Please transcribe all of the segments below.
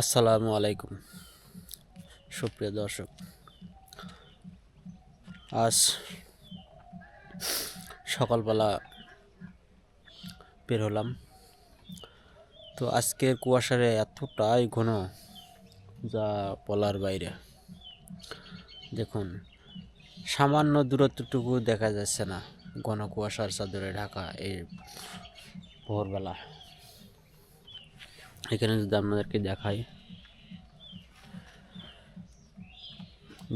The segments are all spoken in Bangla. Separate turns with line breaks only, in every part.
আসসালামু আলাইকুম। সুপ্রিয় দর্শক, আজ সকালবেলা বের হলাম। তো আজকের কুয়াশারে এতটাই ঘন যা বলার বাইরে। দেখুন, সামান্য দূরত্বটুকু দেখা যাচ্ছে না ঘন কুয়াশার চাদরে ঢাকা এই ভোরবেলা। এখানে যদি আপনাদেরকে দেখাই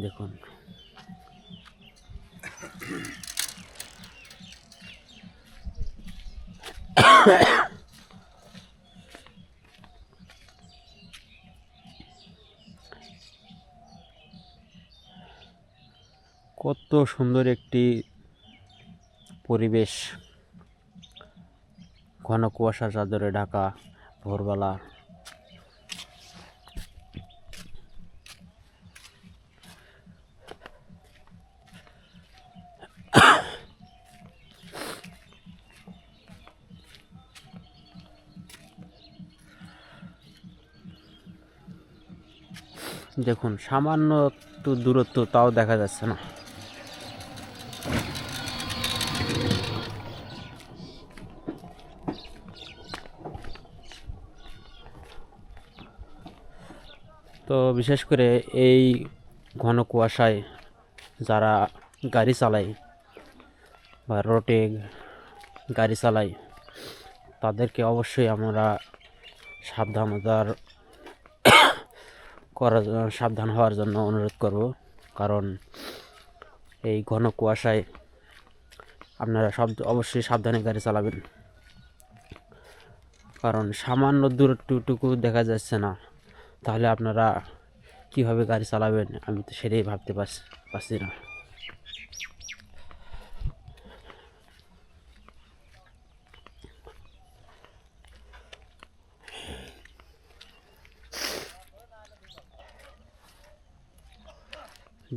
দেখুন। কত সুন্দর একটি পরিবেশ। ঘন কুয়াশার চাদরে ঢাকা। ভোরবেলা। দেখুন সামান্য একটু দূরত্ব তাও দেখা যাচ্ছে না। তো বিশেষ করে এই ঘন কুয়াশায় যারা গাড়ি চালায় বা রোডে গাড়ি চালায়, তাদেরকে অবশ্যই আমরা সাবধানতার করার সাবধান হওয়ার জন্য অনুরোধ করব। কারণ এই ঘন কুয়াশায় আপনারা সব, অবশ্যই সাবধানে গাড়ি চালাবেন। কারণ সামান্য দূরত্বটুকু দেখা যাচ্ছে না। তাহলে আপনারা কীভাবে গাড়ি চালাবেন? আমি তো সেটাই ভাবতে পারছি না।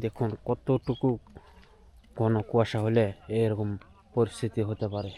দেখুন, কতটুকু ঘন কুয়াশা হলে এরকম পরিস্থিতি হতে পারে।